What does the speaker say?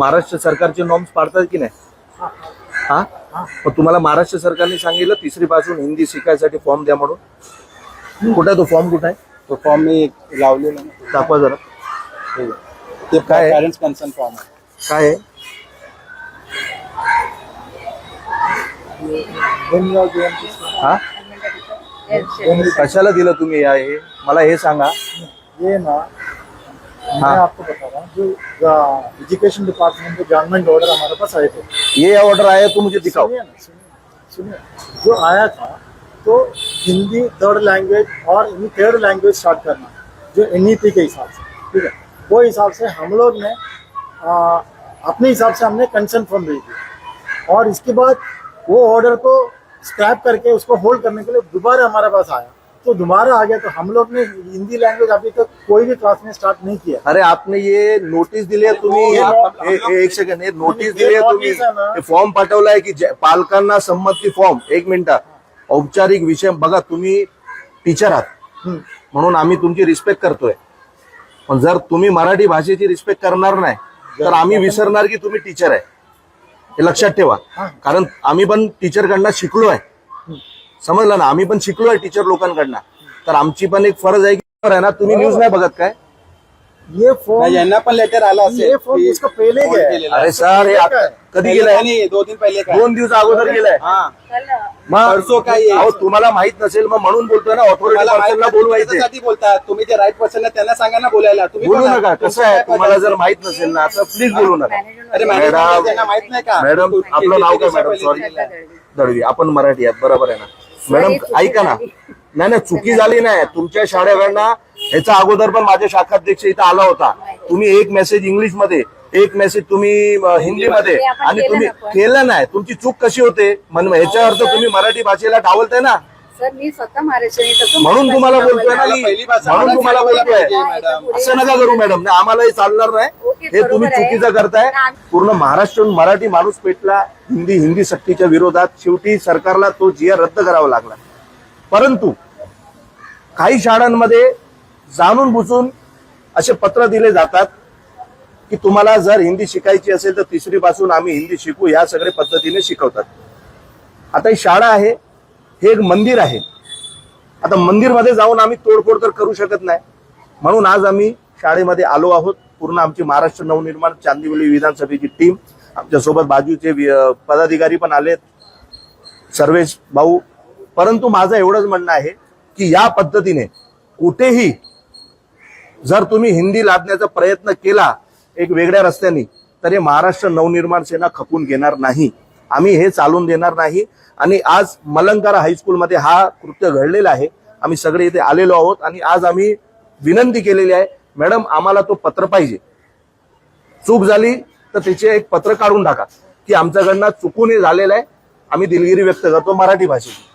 महाराष्ट्र सरकारचे नॉर्म्स पाळतात की नाही? हा? मग तुम्हाला महाराष्ट्र सरकारने सांगितलं तिसरी पासून हिंदी शिकायसाठी फॉर्म द्या म्हणून. कुठे आहे तो फॉर्म कुठे आहे? तो फॉर्म मी लावलेला. ना दाखवा जरा. ठीक आहे. ते काय आहे? पॅरेंट्स कन्सर्न फॉर्म आहे. काय आहे? हा? कशाला दिलं तुम्ही या हे? मला हे सांगा. ये ना मैं हाँ। आपको बता रहा हूँ जो एजुकेशन डिपार्टमेंट के गवर्नमेंट ऑर्डर हमारे पास आए थे। ये ऑर्डर आया तो मुझे दिखाओ। सुनिए ना सुनिए सुनिए जो आया था तो हिंदी थर्ड लैंग्वेज और थर्ड लैंग्वेज स्टार्ट करना जो एन के हिसाब से ठीक है? वो हिसाब से हम लोग ने आ, अपने हिसाब से हमने कंसर्न फॉर्म भेज दिया। और इसके बाद वो ऑर्डर को स्क्रैप करके उसको होल्ड करने के लिए दोबारा हमारे पास आया। तो दोबारा आ गया तो हम लोग ने हिंदी लैंग्वेज अभी तक कोई भी क्लास में स्टार्ट नहीं किया। अरे आपने ये नोटीस दिली आहे तुम्ही? एक सेकंड हे नोटीस दिली आहे तुम्ही? आहे. हे फॉर्म पाठवलाय की पालकांना संमती फॉर्म एक मिनिट. औपचारिक विषय. बघा तुम्ही टीचर आहात. म्हणून आम्ही तुमची रिस्पेक्ट करतोय. पण जर तुम्ही मराठी भाषेची रिस्पेक्ट करणार नाही तर आम्ही विसरणार की तुम्ही टीचर आहे. हे लक्षात ठेवा. कारण आम्ही पण टीचरकडनं शिकलोय. समजलं ना? आम्ही पण शिकलोय टीचर लोकांकडनं. तर आमची पण एक फरज आहे की बरं आहे ना तुम्ही न्यूज नाही बघत काय? ये फॉर्म यांना पण लेटर आला ये असेल. फॉर्म की इसका पहले फोन गया है। अरे सर हे आता कधी गेलाय? नाही, दो दिन पहिले काय दोन दिवस अगोदर गेलाय. हा. मग परसो काय आहे? अहो, तुम्हाला माहीत नसेल मग म्हणून बोलतोय ना ऑथॉरिटी तुम्हाला माहीत पर्सनला नाही, बोलवायचे. त्याच्यासाठी बोलतात तुम्ही जे राईट पर्सन त्यांना सांगा ना बोलायला. तुम्ही बोलू नका कसं आहे तुम्हाला? जर माहीत नसेल ना तर प्लीज बोलू नका. अरे मॅडम मॅडम त्यांना माहीत नाही का? मॅडम आपलं नाव काय मॅडम सॉरी? दळवी आपण मराठी आहात बरोबर आहे ना? मॅडम ऐका ना. नाही नाही चुकी झाली नाही. तुमच्या शाळेकडनं ह्याचा अगोदर पण माझ्या शाखाध्यक्ष इथं आला होता. तुम्ही एक मेसेज इंग्लिशमध्ये एक मेसेज तुम्ही हिंदीमध्ये ते आपण आणि तुम्ही. केलं नाही. तुमची चूक कशी होते? म्हण- ह्याचा अर्थ तुम्ही मराठी भाषेला डावलताय ना. सर मी स्वतः म्हणून तुम्हाला बोलतोय ना मी. म्हणून तुम्हाला बोलतोय. असं नका करू मॅडम नाही आम्हाला हे चालणार नाही. हे तुम्ही. चुकीचं करताय. पूर्ण महाराष्ट्रातून मराठी माणूस पेटला हिंदी हिंदी सक्तीच्या विरोधात शेवटी सरकारला तो जिया रद्द करावा लागला. परंतु काही शाळांमध्ये जाणून बुजून असे पत्र दिले जातात की तुम्हाला जर हिंदी शिकायची असेल तर तिसरी पासून आम्ही हिंदी शिकू या सगळे पद्धतीने शिकवतात. आता ही शाळा आहे हे एक मंदिर आहे. आता मंदिरमध्ये जाऊन आम्ही तोडफोड तर करू शकत नाही. म्हणून आज आम्ही शाळेमध्ये आलो आहोत. पूर्ण आमची महाराष्ट्र नवनिर्माण चांदिवली विधानसभेची टीम आमच्यासोबत बाजूचे वि- पदाधिकारी पण आलेत. सर्वेश भाऊ परंतु माझं एवढंच म्हणणं आहे की या पद्धतीने कुठेही जर तुम्ही हिंदी लादण्याचा प्रयत्न केला एक वेगळ्या रस्त्याने तर हे महाराष्ट्र नवनिर्माण सेना खपून घेणार नाही. आम्ही हे चालून देणार नाही. आणि आज मलंकारा हायस्कूलमध्ये हा कृत्य घडलेला आहे. आम्ही सगळे इथे आलेलो आहोत आणि आज आम्ही विनंती केलेली आहे मॅडम आम्हाला तो पत्र पाहिजे. चूक झाली तर त्याचे एक पत्र काढून टाका की आमच्याकडनं चुकून हे झालेलं आहे. आम्ही दिलगिरी व्यक्त करतो मराठी भाषेत